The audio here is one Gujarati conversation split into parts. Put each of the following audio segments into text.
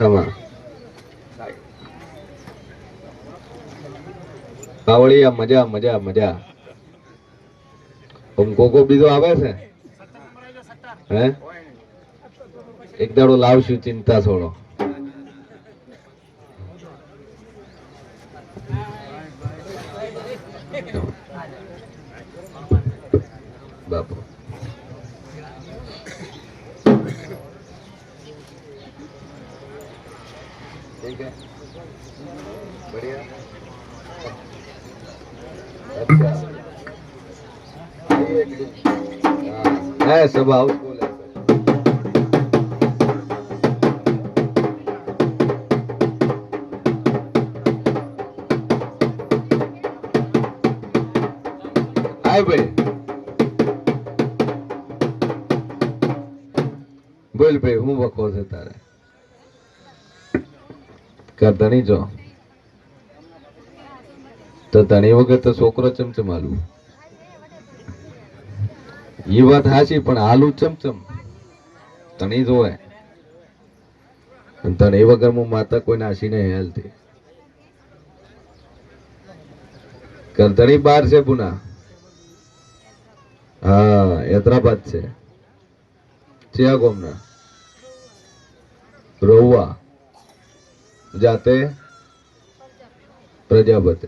આમાં કાવડિયા મજા મજા મજા. કોકો બીજો આવે છે? હે? એક દાડો લાવશું ચિંતા છોડો. हाँ, है सब हाउसफुल है सर। હાય ભાઈ બોલ ભાઈ હું વખો છે તારે કર ધણી જો તો ધણી વગર તો છોકરો ચમચમ આલુ એ વાત સાચી પણ આલુ ચમચમ તણી જોવે. તણ એ વગર હું માતા કોઈ નાસી નહીં હેલતી કરધણી બાર છે પુના. હા, હૈદરાબાદ છે. ચિયા ગોમના. રોવા જાતે પ્રજાપતિ.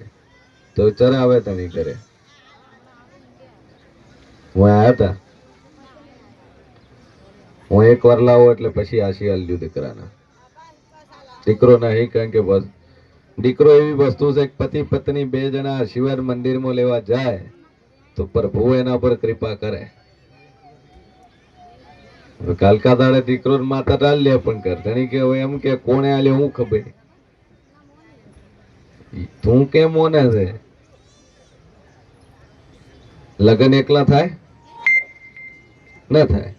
તો ચરાવે તની કરે હું આયા હતા? હું એક વાર લાવો એટલે પછી આશી આલ્યું દીકરાના દીકરો નહીં, કારણ કે બસ દીકરો એવી વસ્તુ છે પતિ પત્ની બે જણા શિવર મંદિરમાં લેવા જાય, તો પ્રભુ એના પર કૃપા કરે. કાલકા દાડે દીકરો માતા ડાલ લે પણ કર ધણી કે એમ કે, કોણે આલે હું ખબર? તું કેમ મોને છે? લગન એકલા થાય? ન થાય.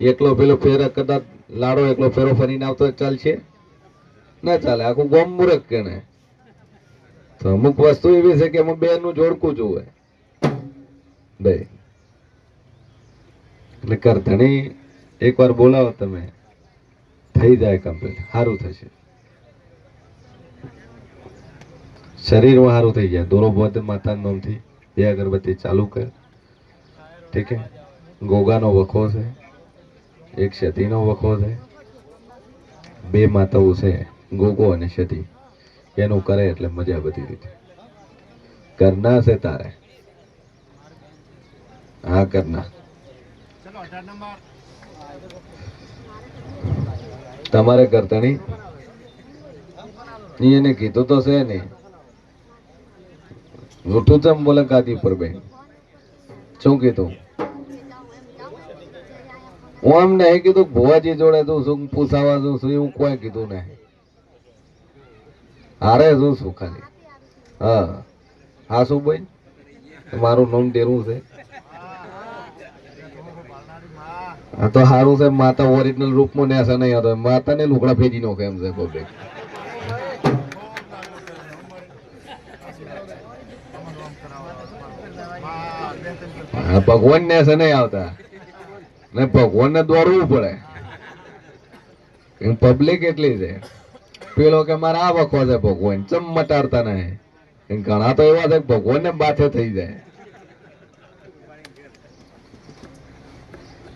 એકલો પેલો ફેરો કદાચ લાડો, એકલો ફેરો ફરીને આવતો ચાલશે? ના ચાલે. આખું ગોમ મૂરખ કે ને તો અમુક વસ્તુ એવી છે કે એમાં બે નું જોડકું જોવે. બે. એટલે કર ધણી એકવાર બોલાવો તમે. થઈ જાય કમ્પ્લીટ સારું થશે. શરીરમાં સારું થઈ જાય. દોરો બોધ માતાના નામથી. બે અગરબત્તી ચાલુ કર. ઠીક હે? ગોગાનો વખો છે. એક સતીનો વખો છે. બે માતાઓ છે. ગોગો અને સતી એનું કરે એટલે મજા બધી રીતે. કરના છે તારે. હા, કરના. તમારે કરતાની એને કીધું તો છે નહીં ચમ બોલે પર બે શું કીધું? હું એમ નહીં કીધું ભુવાજી જોડે તું શું પૂછાવા છું શું એવું કોઈ કીધું નહીં. હારે શું શું ખાલી? હા. હા શું ભાઈ મારું નામ ડેરું છે. તો સારું છે, માતા ઓરિજિનલ રૂપમાં નેસા નહીં હતો માતાને લુકડા ફેરી નાખે એમ છે પબ્લિક ભગવાન છે નહીં આવતા. ને ભગવાન ને દોડવું પડે પબ્લિક એટલી છે. પેલો કે મારે આ વખો છે ભગવાન, ચમ મટાડતા નહીં? ઘણા તો એવા છે કે ભગવાન ને બાથે થઈ જાય.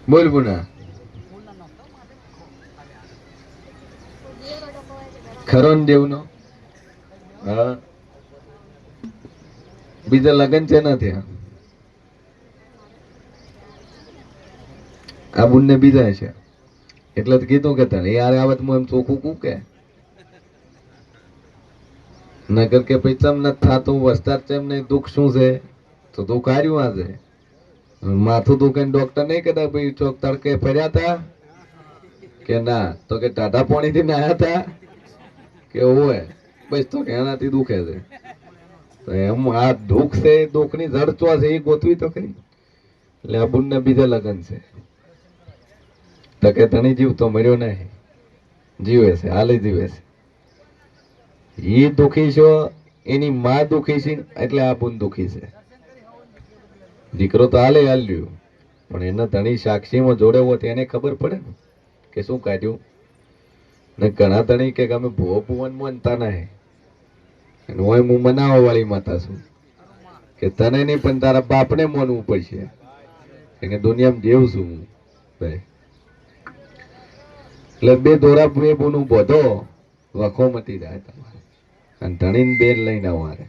બોલ પુના. ખરો ને દેવનો? હા. બીજા લગન છે ને થયા આ બુનને બીજા છે. એટલે તો કીધું કે તને યાર આવે તો હું એમ ચોખ્ખું કું કે? નગર કે પછી ચમ થાતું વસ્તાર ચમ નહીં, દુઃખ શું છે? તો દુઃખ હાર્યું આજે. માથું દુખે ડોક્ટર નહીં કહેતા ભાઈ ચોક તડકે ફર્યા હતા કે ના, તો કે ટાટા પાણી થી નાયા હતા કે હોય બસ તો કે એનાથી દુખે છે. તો એમ આ દુઃખ છે દુઃખ દુઃખની જડ ચો છે, એ ગોતવી તો કઈ એટલે આ બુનને બીજા લગન છે. તો કે તને જીવ તો મર્યો નહીં. જીવે છે, હાલે જીવે છે. એ દુખી છો, એની માં દુખી છે, એટલે આ બુન દુખી છે. દીકરો તો હાલે હાલ્યું, પણ એના ધણી સાક્ષીમાં જોડે હોય તો એને ખબર પડે ને, કે શું કાઢ્યું? ને ઘણા તણી કે અમે ભૂવો ભુવન માનતા નહીં. અને હું હું મનાવવા વાળી માતા છું. કે તને નહીં પણ તારા બાપને માનવું પડશે. કે દુનિયામાં જેવું છું હું. ભાઈ. એટલે બે દોરા બે બોનું બધો વખો મટી જાય તમારે. અને ધણીને બેન લઈને અમારે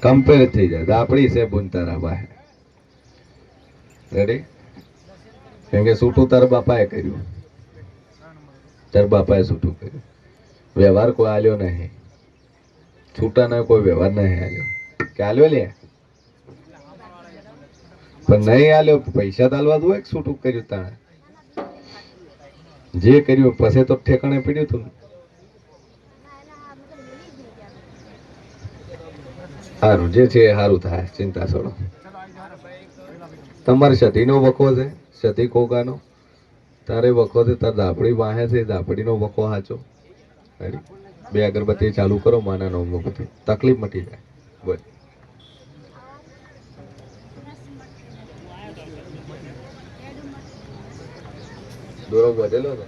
કમ્પેર થઈ જાય. આપણી છે બુનતારા બાહે રેડી કેમ કે સૂટું તાર બાપાએ કર્યું. તાર બાપાએ સૂટું કર્યું. વ્યવહાર કોઈ આલ્યો નહીં. છૂટાનો કોઈ વ્યવહાર નહીં આલ્યો. કે આલ્યો લે? પણ નહીં આલ્યો, પૈસા તાલવા દો સૂટું કર્યું તાણે. જે કર્યું પછી તો ઠેકાણે પીડ્યું તું સારું, જે છે એ સારું થાય, ચિંતા છોડો. તમારે સતીનો વખો છે, સતી કોગાનો તારે વખો છે, તાર દાપડી વાહે છે, દાપડીનો વખો હાચો? બે અગરબત્તી ચાલુ કરો માના બધું તકલીફ મટી જાય. બોલ. દોરો વધેલો ને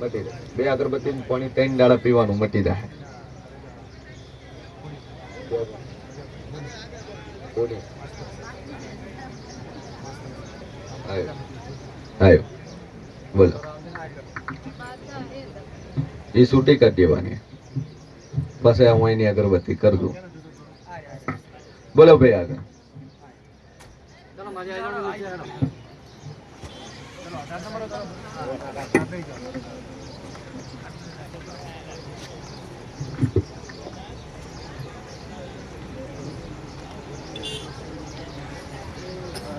મટી જાય. બે અગરબત્તી પાણી ત્રણ દાડા પીવાનું મટી જાય. આયો બોલો. એ છૂટી કરી દેવાની. બસ હું એની અગરબત્તી કરી દઉં. બોલો ભાઈ આગળ.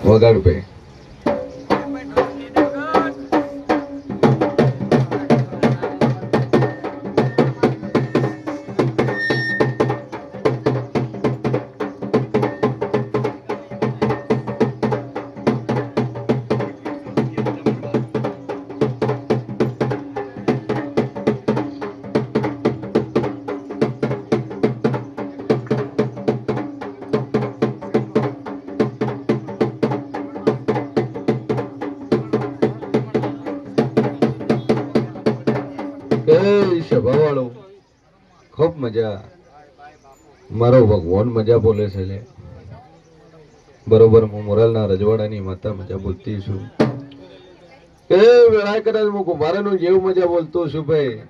વગાડ ભાઈ મારો મજા બોલે છે લે. બરોબર, હું મોરલના રજવાડાની માતા મજા બોલતી છું. એ વેળાએ કદાચ હું જેવું મજા બોલતો છું ભાઈ.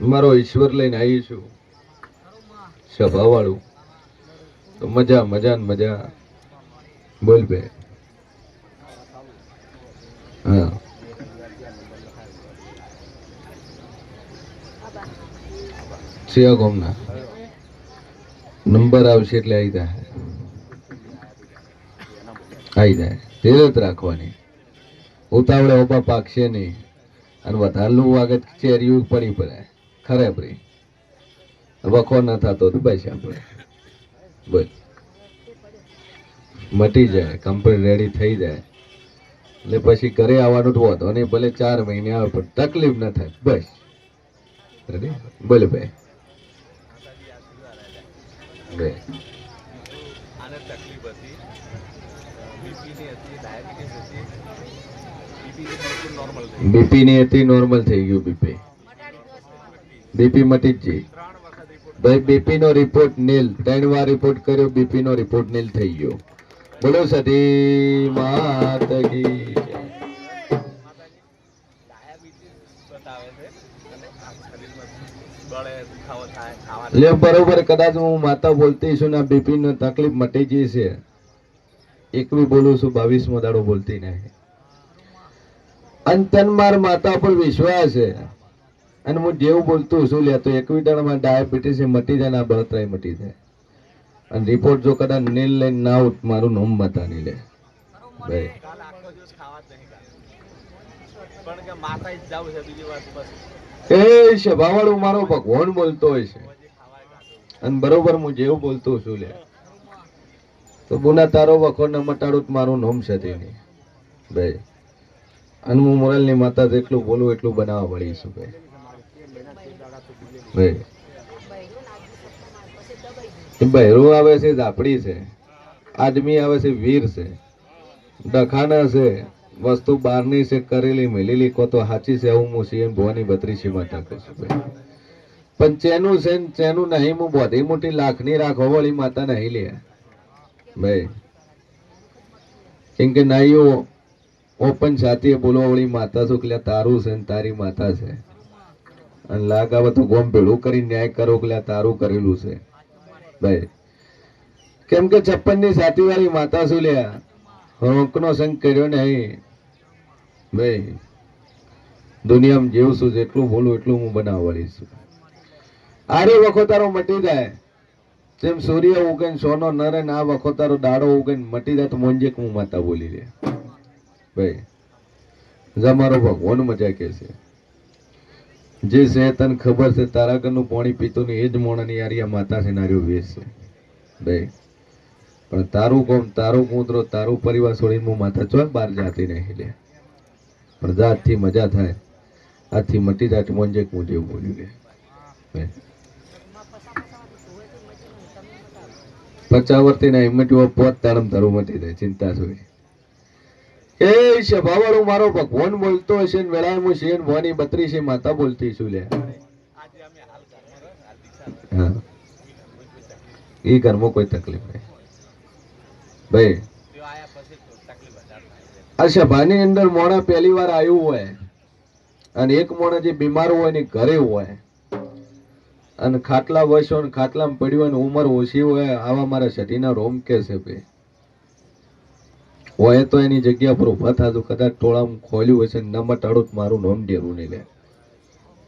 મારો ઈશ્વર લઈને આવી છું. સભાવાળું. તો મજા મજા ને મજા. બોલ બે હા. સિયા ગોમના. નંબર આવશે એટલે આવી જાય આવી જાય ધીરજ રાખવાની. ઉતાવળે ઓબા પાકશે નહીં. અને વધારેલું વાગત ચેરિયું પડી પડે. ખરેબરી વખો ન થતો તો બસ આપણે બોલ. મટી જાય. કમ્પ્લીટ રેડી થઈ જાય. એટલે પછી ઘરે આવવાનું તો વાંધો નહીં ભલે ચાર મહિને આવે, પણ તકલીફ ન થાય. બસ. રેડી બોલે ભાઈ. બે. આને તકલીફ હતી. બીપીની હતી ડાયાબિટીસ હતી. બીપી થોડું નોર્મલ બીપી ની હતી નોર્મલ થઈ ગયું બીપી. બીપી મટી જ ભાઈ બીપી નો રિપોર્ટ નીલ. ત્રણ વાર રિપોર્ટ કર્યો બીપી નો રિપોર્ટ નીલ થઈ ગયો. બોલો સધી માતગી ડાયાબિટીસ બતાવે છે અને શરીરમાં એટલે બરોબર કદાચ હું માતા બોલતી છું ને બીપી નો તકલીફ મટી ગઈ છે. એકવી બોલું છું બાવીસમો દાડો બોલતી નહીં. અંતન માર માતા પર વિશ્વાસ છે. અને હું જેવું બોલતું છું લે તો એકવી દાડામાં ડાયાબિટીસ એ મટી જાય ના આ બળતરાય મટી જાય. અને રિપોર્ટ જો કદાચ નીલ લઈને ના આવું મારું નોમ માતા નહીં લે ભાઈ. પણ કે માતા જ જાવ છે બીજી વાત બસ. એ સભાવાળું મારો ભગવાન બોલતો હોય છે. અને બરોબર હું જેવું બોલતો છું લે. તો ગુના તારો વખો ન મટાડું મારું નોમ છે તેની. ભાઈ, અને હું મોરલની માતા જેટલું બોલું, એટલું બનાવવા પડી છું ભાઈ. ભાઈ. બહેરું આવે છે, ઝાપડી છે. આદમી આવે છે, વીર છે. ડખાના છે. વસ્તુ બહારની છે, કરેલી, મેલેલી, કો તો સાચી છે હું હું સીએમ ભવાની બત્રીસી માતા કહું છું પણ ચેનું છે ચેનું નહીં, હું બધી મોટી લાખની રાખો વાળી માતા નહીં લે. ભાઈ કેમ કે નહીં ઓપન છાતીએ બોલો વળી માતા શું કે તારું છે ને તારી માતા છે. અને લાગ આવે તો ગોમ ભેળું કરી ન્યાય કરો કે તારું કરેલું છે. ભાઈ કેમ કે છપ્પનની સાતી વાળી માતા શું લ્યા. હોંકનો સંગ કર્યો નહીં. ભાઈ, દુનિયામાં જેવું છું, જેટલું બોલું એટલું હું બનાવવાળી છું. આરે વખોતારો મટી જાય. જેમ સૂર્ય ઉગે સોનો નરે ને આ વખોતારો દાડો ઉગે મટી જાય તો મોંજે હું માતા બોલી લે. ભાઈ જમારો ભગવાન મજા કે છે. જે છે તને ખબર છે, તારા ઘરનું પાણી પીતું ને એ જ મોણાની યારી આ માતા છે નાર્યો વેસ છે ભાઈ પણ તારું કોમ તારું કૂતરો તારું પરિવાર છોડીને હું માથા ચોક બહાર જાતી નહીં લે. પણ જાતથી મજા થાય. આથી મટી જાત મોંજે હું જેવું બોલ્યું લે. પચાવર્તી ના હિંમતી પોત તાળમ તારું મટી જાય ચિંતા શું એ સભાવાળું મારો ભગવાન બોલતો હશે ને વેળાએ હું શેન ભવાની છે માતા બોલતી છું લે. હા. એ ઘરમાં કોઈ તકલીફ નહીં. ભાઈ. આ સભાની અંદર મોણા પહેલી વાર આવ્યું હોય અને એક મોણા જે બીમાર હોય ને ઘરે હોય અને ખાટલા વશ ને ખાટલામાં પડ્યું હોય ને ઉંમર ઓછી હોય આવા મારા શરીરના રોમ કે છે ભાઈ. હોય તો એની જગ્યા પર ઊભા થાતું કદાચ ટોળામાં ખોલ્યું હશે ન મટાડું મારું નોમ ડેરું નહીં લે.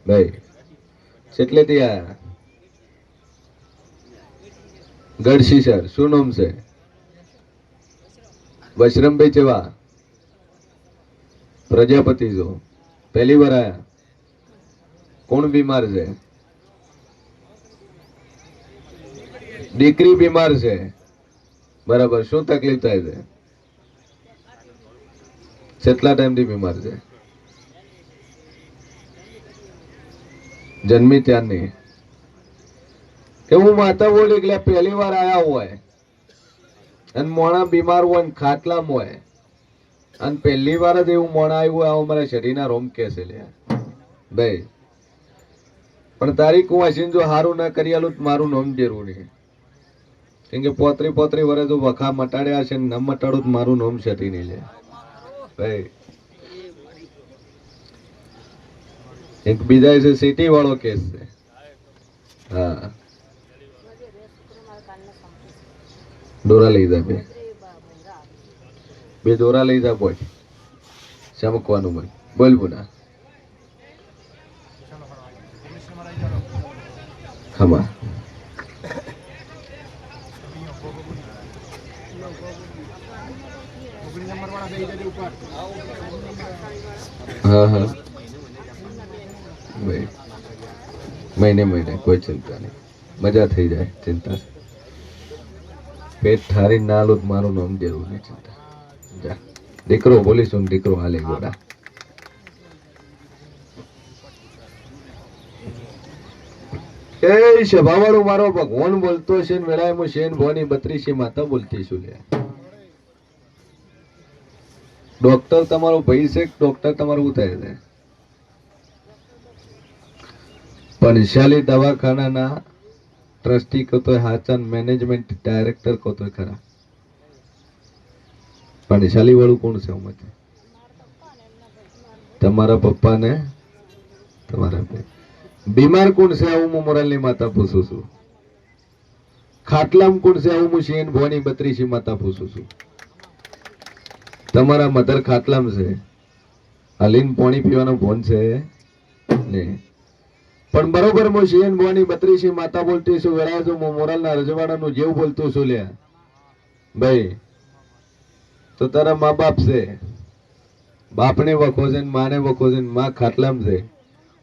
ભાઈ એટલે ત્યાં ગઢશી સર શું નામ છે? વશરમભાઈ જેવા પ્રજાપતિ જો. પહેલી વાર આયા. કોણ બીમાર છે? દીકરી બીમાર છે. બરાબર, શું તકલીફ થાય છે? કેટલા ટાઈમથી બીમાર છે. જન્મી ત્યારની. હું માતા બોલી એટલે પહેલી વાર આયા હોય અને મોણા બીમાર હોય ને ખાટલામાં હોય અને પહેલી વાર જ એવું મોણા આવ્યું, આવું મારા શરીરના રોમ કે છે લે ભાઈ, પણ તારી કુવાસીને જો સારું ના કરી આલું મારું નોમ જરૂરી કેમ કે પોતરી પોતરી વરે જો વખા મટાડ્યા છે ને ન મટાડું તો મારું નોમ છતી નહીં લે. ભાઈ, એક બીજા છે સિટી વાળો કેસ છે. હા. દોરા લઈ જા બે. બે દોરા લઈ જા બોલ. ચમકવાનું બોલ બોલ પુના ખમા. હા હા. મહિને મહિને કોઈ ચિંતા નહીં. મજા થઈ જાય ચિંતા. પેટ ઠારી ના લો મારું નામ જરૂરી છે જા. દીકરો બોલીશું દીકરો હાલે ગોડા એ સભાવાળું મારો ભગવાન બોલતો છે ને વેળાએ હું શેન ભવાની બત્રીસી માતા બોલતી છું લે ડોક્ટર તમારો ભાઈ છે ડોક્ટર તમારું થાય છે પંચાલી દવાખાનાના કહો તો હાચન, મેનેજમેન્ટ ડાયરેક્ટર કહો તો ખરા. પંચાલી વાળું કોણ છે ઉમર તમારા પપ્પા ને તમારા બીમાર કોણ છે આવું હું મોરાલની માતા પૂછું છું? ખાટલામ કોણ છે આવું હું શેન ભવાની બત્રીસી માતા પૂછું છું? તમારા મધર ખાટલામ છે? અલીન પાણી પીવાનો ફોન છે? નહીં પણ બરોબર હું શિયન ભવાની બત્રીસી માતા બોલતી છું વેરાજો છું? હું મોરાલના રજવાડાનું જેવું બોલતું છું લે ભાઈ, તો તારા મા બાપ છે. બાપને વખો છે માને વખો છે ખાટલામ ખાટલામાં છે.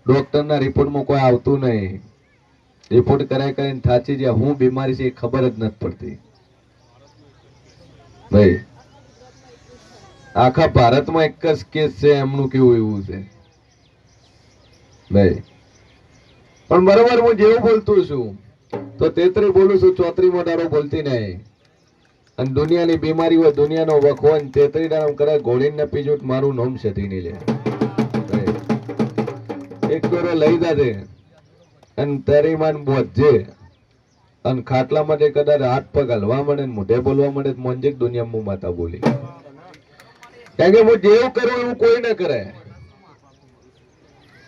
ડોક્ટરના રિપોર્ટમાં કોઈ આવતું નહીં. રિપોર્ટ કરાય કરીને થાચી જ્યાં. હું બીમારી છે એ ખબર જ નથી પડતી. ભાઈ, આખા ભારતમાં એક જ કેસ છે, એમનું કેવું એવું છે? ભાઈ પણ બરોબર હું જેવું બોલતું છું, તો તેત્રી બોલું છું ચોત્રી મોટારો બોલતી નહીં. અને દુનિયાની બીમારી હોય દુનિયાનો વખો તેતરી કરે ઘોડીને પીજું મારું નોમ છે ધીની લે. એક દોરો લઈ દાદે અને તારી માન બોધજે અને ખાટલા માટે કદાચ હાથ પગ હલવા મળે મોઢે બોલવા મળે તો મોંજે દુનિયામાં હું માતા બોલી. કારણ કે હું જેવું કરું એવું કોઈ ના કરે.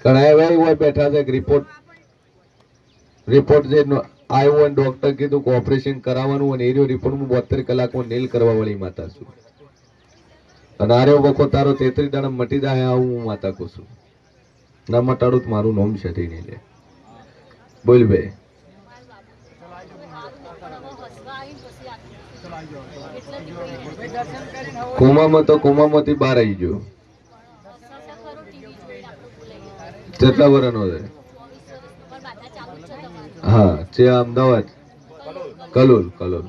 ઘણા એવા હોય બેઠા છે રિપોર્ટ રિપોર્ટ જે આવ્યો અને ડોક્ટર કીધું કે ઓપરેશન કરાવવાનું અને રિપોર્ટ હું બોતેર કલાકમાં નેલ કરવા વાળી માતા છું. અને આર્યો વખો તારો તેત્રી દાડા મટી જાય આવું હું માતા કહું છું. ના મટાડું તો મારું નોમ છે નહીં લે. બોલ ભાઈ કુમામાં તો કોમામાંથી બહાર આવી ગયો. કેટલા વર્ષનો છે? હા છે અમદાવાદ. કલોલ કલોલ.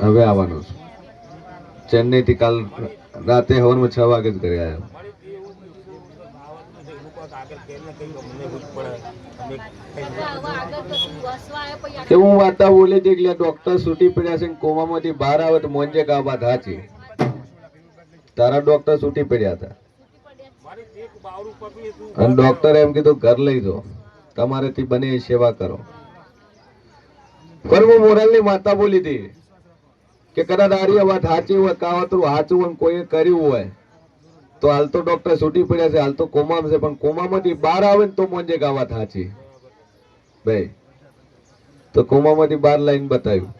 હવે આવવાનો છું. ચેન્નઈ થી કાલ રાતે હવારમાં છ વાગે જ ઘરે આવ્યો. કે હું વાતા બોલે છે ડોક્ટર છૂટી પડ્યા છે કોમામાંથી બહાર આવે તો મોંજે કા વાત તારા ડોક્ટર છૂટી પડ્યા હતા. અને ડોક્ટર એમ કીધું, ઘર લઈ દો તમારેથી બને સેવા કરો. હું મોરાલની માતા બોલી હતી કે કદાચ આરી વાત સાચી હોય, કાવતરું સાચું હોય કોઈએ કર્યું હોય, તો હાલ તો ડોક્ટર છૂટી પડ્યા છે, હાલ તો કોમામાં છે, પણ કોમામાંથી બહાર આવે ને તો મોંજે ગાવા સાચી. ભાઈ, તો કોમામાંથી બહાર લાઈન બતાવ્યું.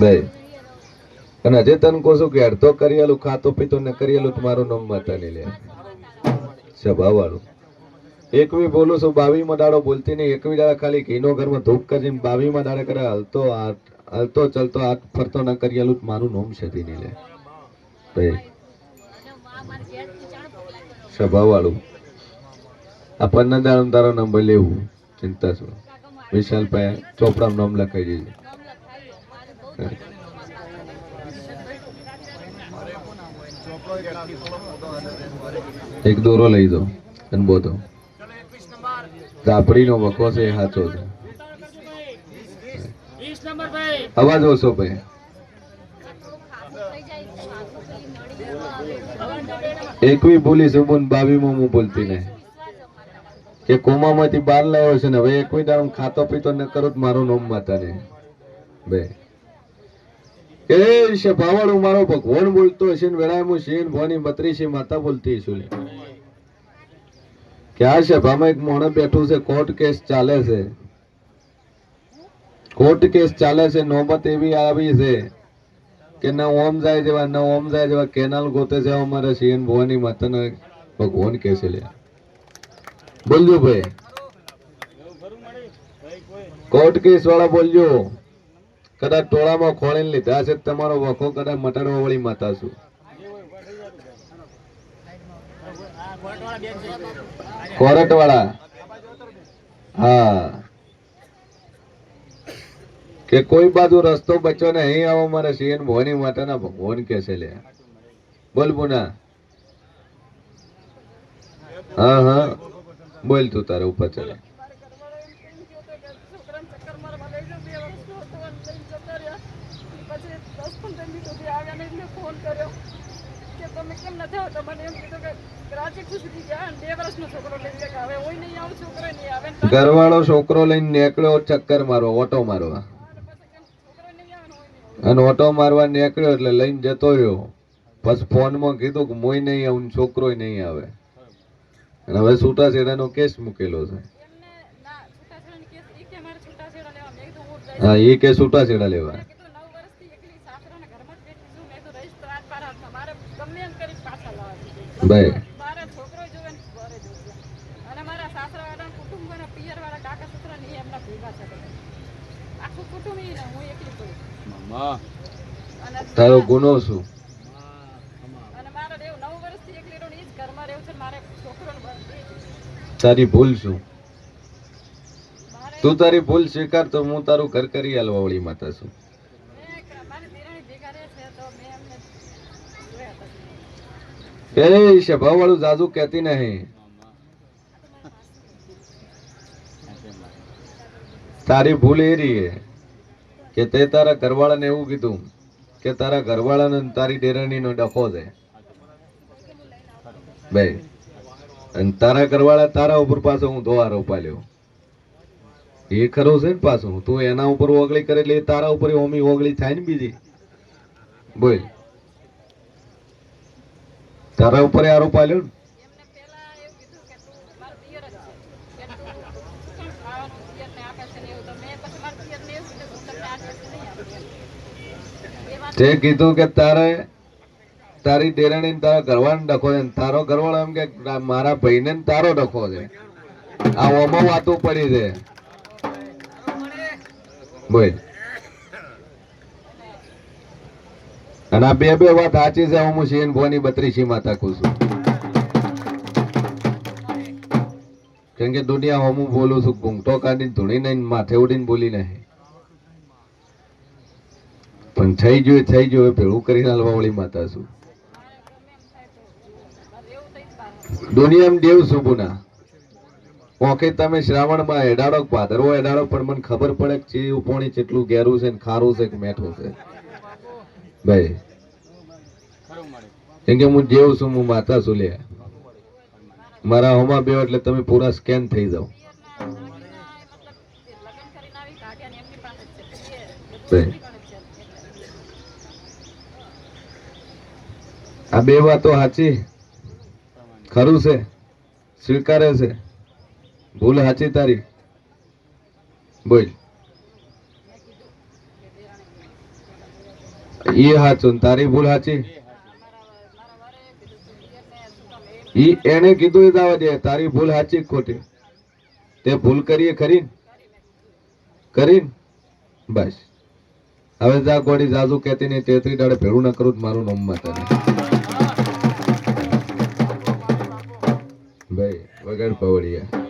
ભાઈ, અને હજે તને કહું છું કે અડધો કરિયાલું ખાતો પીતો ને કરિયાલું મારું નામ નહીં લે. સભા વાળું એકવી બોલું છું, બાવીમાં દાડો બોલતી નહીં, એકવી દાડા ખાલી ઘીનો ઘરમાં ધૂપ કરી બાવીમાં દાડે કરે, હલતો હલતો ચલતો હાથ ફરતો ના કરિયાલું તો મારું નોમ છે તે નહીં લે. ભાઈ સભા વાળું આ પન્ના દાડો તારો નંબર લેવું, ચિંતા છું વિશાલભાઈ ચોપડા નામ લખાઈ દેજો. એક દોરો લઈ દો અને બોધો. રાપડીનો વખો છે એ સાચો છે. અવાજ ઓછો ભાઈ. એકવી ભૂલી સુબુન બાવીમાં હું બોલતી નહીં. કે કોમામાંથી બહાર લાવ્યો છે ને હવે એકવી દાડો ખાતો પીતો ન કરો મારું નોમ માતા ને બે. એ છે ભાવાળું મારો ભગવાન બોલતો હશે ને વેળાએ શેન ભવાની બત્રી છે માતા બોલતી છું. કે આ સભામાં એક મોણે બેઠું છે કોર્ટ કેસ ચાલે છે કોર્ટ કેસ ચાલે છે નોબત એવી આવી છે કે ન ઓમ જાય જેવા ન ઓમ જાય જેવા કેનાલ ગોતે છે અમારે સીએન ભવાની માતાને ભગવાન કે છે લે બોલજો ભાઈ કોર્ટ કેસ વાળા બોલજો કદાચ ટોળામાં ખોળીને લીધા છે, તમારો વખો કદાચ મટાડવા વળી માતા છું. કોરટ હા. કે કોઈ બાજુ રસ્તો બચ્યો ને અહીં આવો મારે સિંહ ભવાની માતાના ભગવાન કે છે લે. બોલ પુના. હા હા. બોલ તું તારે ઉપર ચડે. ઘરવાળો છોકરો લઈને નીકળ્યો ચક્કર મારો ઓટો મારવા. અને ઓટો મારવા નીકળ્યો એટલે લઈને જતો રહ્યો. પછી ફોનમાં કીધું કે મોય નહીં આવું છોકરો નહીં આવે. અને હવે છૂટાછેડાનો કેસ મૂકેલો છે. હા એ કે છૂટાછેડા લેવા ભાઈ મારા છોકરો જોવે ને ઘરે જોવે અને મારા સાસરા વાળા કુટુંબ અને પિયર વાળા કાકા સસરા ને ઈ એમના ભેગા છે બધા. આખું કુટુંબ ઈ ને હું એકલી પડી અને તારો ગુનો શું? અને મારે રહેવું નવ વર્ષથી એકલી રહું ઈ જ ઘરમાં રહેવું છે મારે છોકરો ને બંધ તારી ભૂલ શું? તું તારી ભૂલ સ્વીકાર તો હું તારું ઘર કરી હાલવા વાળી માતા છું મેં એક- મારી દિરાણી ભેગા રહે છે તો મેં એમને જોયા હતા એ સભા વાળું જાજુ કહેતી નહીં. તારી ભૂલ એ રહી કે તે તારા ઘરવાળાને એવું કીધું કે તારા ઘરવાળાને તારી ડેરણીનો ડખો છે. ભાઈ અને તારા ઘરવાળા તારા ઉપર પાછો હું ધોવારો પાલ્યો એ ખરો છે ને પાછું. તું એના ઉપર ઓગળી કરે એટલે તારા ઉપર ઓમી ઓગળી થાય ને બીજી. બોલ. તારા ઉપર આરોપ આવ્યો તું કીધું કે તારે તારી ડેરણી ને તારા ઘરવાળાને ડખો છે ને તારો ઘરવાળો એમ કે મારા ભાઈને ને તારો ડખો છે. આ ઓમાં વાતો પડી છે. બોલ. અને આ બે બે વાત સાચી છે, હું શેન ભવાની બત્રીસી માં કહું છું. કેમ કે દુનિયા હું બોલું છું, ઘૂંઘટો કાઢીને ધૂણી નહીં, માથે ઉડીને બોલી નહીં. પણ થઈ ગયું થઈ ગયું ભેળું કરીને હાલવા વાળી માતા છું. દુનિયામાં દેવ શુભના ઓકે, તમે શ્રાવણમાં એડાડો ભાદરવો એડાડો, પણ મને ખબર પડે કે ચીયું પોણી કેટલું ઘેરું છે ને ખારું છે કે મેઠું છે. ભાઈ. કેમ કે હું જેવું છું, હું માતા છું લે? મારા હોમાં બે એટલે તમે પૂરા સ્કેન થઈ જાઓ. આ બે વાતો સાચી? ખરું છે? સ્વીકારે છે? ભૂલ સાચી તારી? બોલ. એ હાચું તારી ભૂલ એ ઈ એને કીધું એ દાવા દે, તારી ભૂલ હાચી ખોટી. તે ભૂલ કરીએ ખરી? કરી બસ. હવે જા ગોડી જાજુ કેતી નહીં, તેત્રી દાડે ભેળું ના કરું મારું નામ માતા ભાઈ, વગર પવડિયા